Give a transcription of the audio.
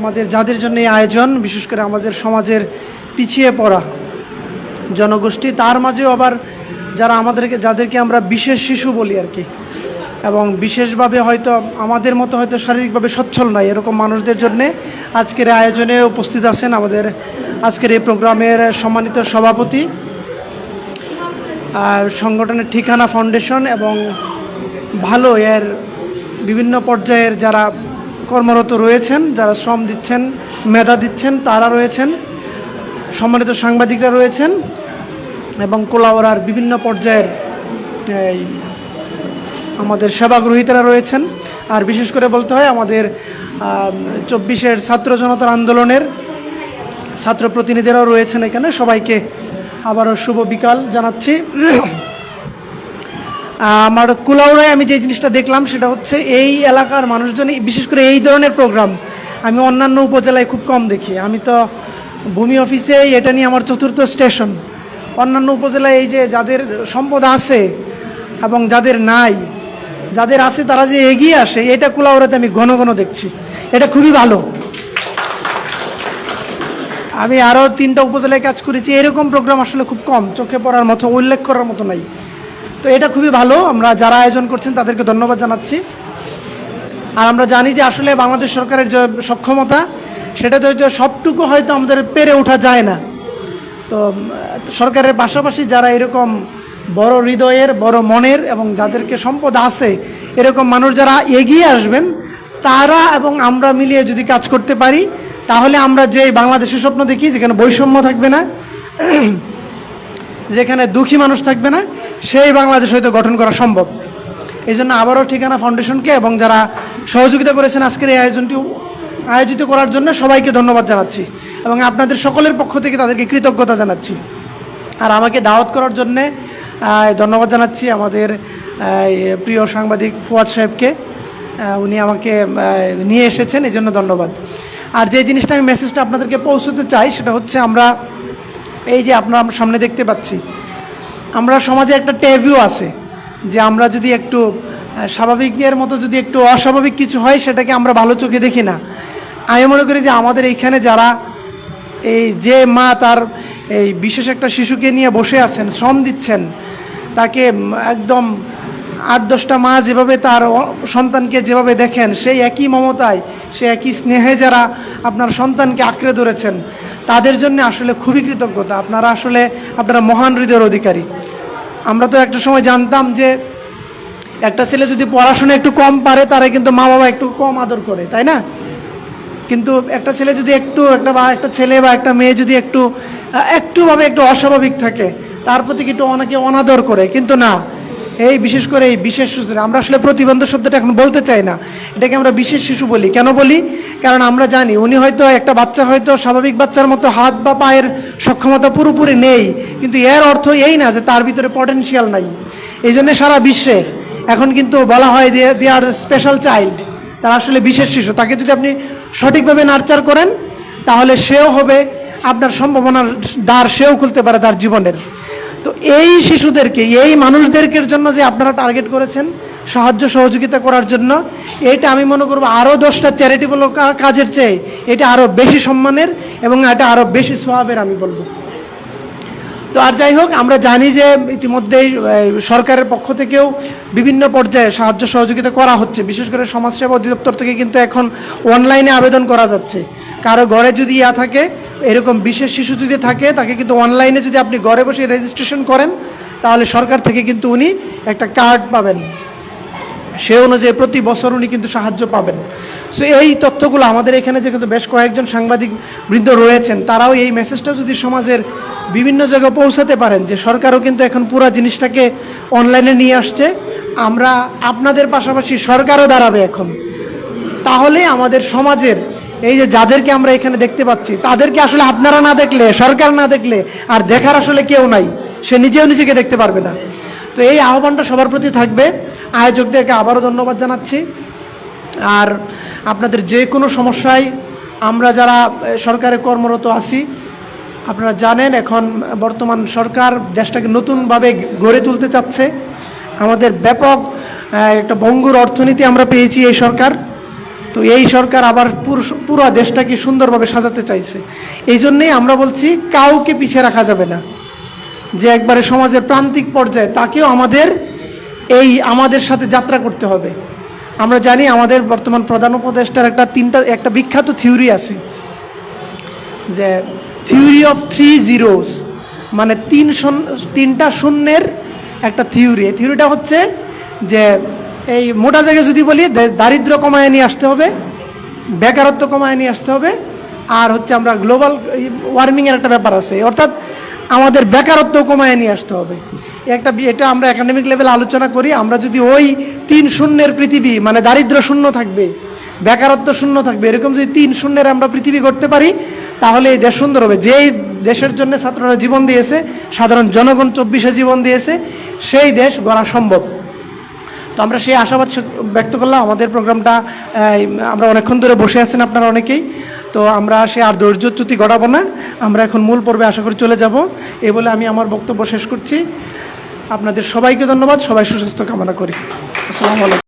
আমাদের, যাদের জন্য এই আয়োজন, বিশেষ করে আমাদের সমাজের পিছিয়ে পড়া জনগোষ্ঠী, তার মাঝেও আবার যারা আমাদেরকে, যাদেরকে আমরা বিশেষ শিশু বলি আর কি, এবং বিশেষভাবে হয়তো আমাদের মতো হয়তো শারীরিকভাবে সচ্ছল নয়, এরকম মানুষদের জন্য আজকের আয়োজনে উপস্থিত আছেন আমাদের আজকের এই প্রোগ্রামের সম্মানিত সভাপতি সংগঠনের ঠিকানা ফাউন্ডেশন এবং ভালো এর বিভিন্ন পর্যায়ের যারা কর্মরত রয়েছেন, যারা শ্রম দিচ্ছেন, মেধা দিচ্ছেন, তারা রয়েছেন, সম্মানিত সাংবাদিকরা রয়েছেন, এবং কোলাওয়ার বিভিন্ন পর্যায়ের আমাদের সেবাগ্রহীতারা রয়েছেন। আর বিশেষ করে বলতে হয়, আমাদের চব্বিশের ছাত্র জনতার আন্দোলনের ছাত্র প্রতিনিধিরাও রয়েছেন এখানে। সবাইকে আবারও শুভ বিকাল জানাচ্ছি। আমার কুলাউড়ায় আমি যে জিনিসটা দেখলাম, সেটা হচ্ছে এই এলাকার মানুষজন বিশেষ করে এই ধরনের প্রোগ্রাম আমি অন্যান্য উপজেলায় খুব কম দেখি। আমি তো ভূমি অফিসে এটা নিয়ে আমার চতুর্থ স্টেশন অন্যান্য উপজেলায় এই যে যাদের সম্পদ আছে এবং যাদের নাই, যাদের আছে তারা যে এগিয়ে আসে, এটা কুলাউড়াতে আমি ঘন ঘন দেখছি। এটা খুবই ভালো। আমি আরও তিনটা উপজেলায় কাজ করেছি, এরকম প্রোগ্রাম আসলে খুব কম, চোখে পড়ার মতো, উল্লেখ করার মতো নাই। তো এটা খুবই ভালো। আমরা যারা আয়োজন করছেন তাদেরকে ধন্যবাদ জানাচ্ছি। আর আমরা জানি যে আসলে বাংলাদেশ সরকারের যে সক্ষমতা, সেটা তো সবটুকু হয়তো আমাদের পেরে ওঠা যায় না। তো সরকারের পাশাপাশি যারা এরকম বড় হৃদয়ের, বড় মনের এবং যাদেরকে সম্পদ আছে, এরকম মানুষ যারা এগিয়ে আসবেন, তারা এবং আমরা মিলিয়ে যদি কাজ করতে পারি, তাহলে আমরা যে বাংলাদেশের স্বপ্ন দেখি, যেখানে বৈষম্য থাকবে না যেখানে দুঃখী মানুষ থাকবে না, সেই বাংলাদেশ হয়তো গঠন করা সম্ভব। এই জন্য আবারও ঠিকানা ফাউন্ডেশনকে এবং যারা সহযোগিতা করেছেন আজকের এই আয়োজনটি আয়োজিত করার জন্য সবাইকে ধন্যবাদ জানাচ্ছি এবং আপনাদের সকলের পক্ষ থেকে তাদেরকে কৃতজ্ঞতা জানাচ্ছি। আর আমাকে দাওয়াত করার জন্যে ধন্যবাদ জানাচ্ছি আমাদের প্রিয় সাংবাদিক ফুয়াদ সাহেবকে উনি আমাকে নিয়ে এসেছেন এই জন্য ধন্যবাদ। আর যে জিনিসটা আমি মেসেজটা আপনাদেরকে পৌঁছতে চাই, সেটা হচ্ছে আমরা এই যে আপনারা সামনে দেখতে পাচ্ছি, আমরা সমাজে একটা ট্যাভিউ আছে যে আমরা যদি একটু স্বাভাবিকের মতো যদি একটু অস্বাভাবিক কিছু হয় সেটাকে আমরা ভালো চোখে দেখি না। আমি মনে করি যে আমাদের এইখানে যারা এই যে মা তার এই বিশেষ একটা শিশুকে নিয়ে বসে আছেন, শ্রম দিচ্ছেন, তাকে একদম আট দশটা মা যেভাবে তার সন্তানকে যেভাবে দেখেন, সেই একই মমতায়, সেই একই স্নেহে যারা আপনার সন্তানকে আঁকড়ে ধরেছেন, তাদের জন্য আসলে খুবই কৃতজ্ঞতা। আপনারা আসলে আপনারা মহান হৃদয়ের অধিকারী। আমরা তো একটা সময় জানতাম যে একটা ছেলে যদি পড়াশোনা একটু কম পারে, তারা কিন্তু মা বাবা একটু কম আদর করে, তাই না? কিন্তু একটা ছেলে যদি একটু একটা বা একটা ছেলে বা একটা মেয়ে যদি একটু একটুভাবে একটু অস্বাভাবিক থাকে, তার প্রতি কিন্তু অনেকে অনাদর করে? কিন্তু না। এই বিশেষ করে এই বিশেষ শিশু আমরা আসলে প্রতিবন্ধ শব্দটা এখন বলতে চাই না। এটাকে আমরা বিশেষ শিশু বলি। কেন বলি? কারণ আমরা জানি উনি হয়তো একটা বাচ্চা হয়তো স্বাভাবিক বাচ্চার মতো হাত বা পায়ের সক্ষমতা পুরোপুরি নেই। কিন্তু এর অর্থ এই না যে তার ভিতরে পটেনশিয়াল নাই। এই জন্য সারা বিশ্বে এখন কিন্তু বলা হয় যে দে আর স্পেশাল চাইল্ড তারা আসলে বিশেষ শিশু। তাকে যদি আপনি সঠিকভাবে নার্চার করেন, তাহলে সেও হবে আপনার সম্ভাবনার দ্বার সেও খুলতে পারে তার জীবনের। তো এই শিশুদেরকে, এই মানুষদেরকে জন্য যে আপনারা টার্গেট করেছেন, সাহায্য সহযোগিতা করার জন্য, এটা আমি মনে করব আরও দশটা চ্যারিটেবল কাজের চেয়ে এটা আরও বেশি সম্মানের এবং এটা আরও বেশি সোয়াবের আমি বলব। তো আর যাই হোক, আমরা জানি যে ইতিমধ্যেই সরকারের পক্ষ থেকেও বিভিন্ন পর্যায়ে সাহায্য সহযোগিতা করা হচ্ছে। বিশেষ করে সমাজসেবা অধিদপ্তর থেকে কিন্তু এখন অনলাইনে আবেদন করা যাচ্ছে। কারও ঘরে যদি ইয়া থাকে, এরকম বিশেষ শিশু যদি থাকে, তাকে কিন্তু অনলাইনে যদি আপনি ঘরে বসে রেজিস্ট্রেশন করেন, তাহলে সরকার থেকে কিন্তু উনি একটা কার্ড পাবেন। সে অনুযায়ী প্রতি বছর উনি কিন্তু সাহায্য পাবেন। সো এই তথ্যগুলো আমাদের এখানে যে কিন্তু বেশ কয়েকজন সাংবাদিক বৃন্দ রয়েছেন, তারাও এই মেসেজটা যদি সমাজের বিভিন্ন জায়গায় পৌঁছাতে পারেন যে সরকারও কিন্তু এখন পুরো জিনিসটাকে অনলাইনে নিয়ে আসছে, আমরা আপনাদের পাশাপাশি সরকারও দাঁড়াবে এখন। তাহলে আমাদের সমাজের এই যে যাদেরকে আমরা এখানে দেখতে পাচ্ছি, তাদেরকে আসলে আপনারা না দেখলে, সরকার না দেখলে আর দেখার আসলে কেউ নাই, সে নিজেও নিজেকে দেখতে পারবে না। তো এই আহ্বানটা সবার প্রতি থাকবে। আয়োজকদেরকে আবারও ধন্যবাদ জানাচ্ছি। আর আপনাদের যে কোনো সমস্যায় আমরা যারা সরকারে কর্মরত আছি, আপনারা জানেন এখন বর্তমান সরকার দেশটাকে নতুনভাবে গড়ে তুলতে চাচ্ছে। আমাদের ব্যাপক একটা ভঙ্গুর অর্থনীতি আমরা পেয়েছি এই সরকার। তো এই সরকার আবার পুরো দেশটাকে সুন্দরভাবে সাজাতে চাইছে। এই জন্যেই আমরা বলছি, কাউকে পিছিয়ে রাখা যাবে না। যে একবারে সমাজের প্রান্তিক পর্যায়ে, তাকেও আমাদের এই আমাদের সাথে যাত্রা করতে হবে। আমরা জানি আমাদের বর্তমান প্রধান উপদেষ্টার একটা তিনটা, একটা বিখ্যাত থিওরি আছে যে থিওরি অফ থ্রি জিরোস মানে তিন তিনটা শূন্যের একটা থিওরি। এই থিওরিটা হচ্ছে যে এই মোটা জায়গায় যদি বলি দারিদ্র কমায় নিয়ে আসতে হবে, বেকারত্ব কমায় নিয়ে আসতে হবে, আর হচ্ছে আমরা গ্লোবাল ওয়ার্মিংয়ের একটা ব্যাপার আছে। অর্থাৎ আমাদের বেকারত্ব কমায় নিয়ে আসতে হবে। একটা এটা আমরা একাডেমিক লেভেল আলোচনা করি, আমরা যদি ওই তিন শূন্যের পৃথিবী মানে দারিদ্র শূন্য থাকবে, বেকারত্ব শূন্য থাকবে, এরকম যদি তিন শূন্যের আমরা পৃথিবী করতে পারি, তাহলে এই দেশ সুন্দর হবে। যেই দেশের জন্য ছাত্ররা জীবন দিয়েছে, সাধারণ জনগণ চব্বিশে জীবন দিয়েছে, সেই দেশ গড়া সম্ভব। তো আমরা সেই আশাবাদ ব্যক্ত করলাম। আমাদের প্রোগ্রামটা আমরা অনেকক্ষণ ধরে বসে আছেন আপনারা অনেকেই। তো আমরা সে আর ধৈর্যচ্যুতি গড়াবো না। আমরা এখন মূল পর্বে আশা করি চলে যাব। এ বলে আমি আমার বক্তব্য শেষ করছি। আপনাদের সবাইকে ধন্যবাদ। সবাই সুস্বাস্থ্য কামনা করি। আসসালামু আলাইকুম।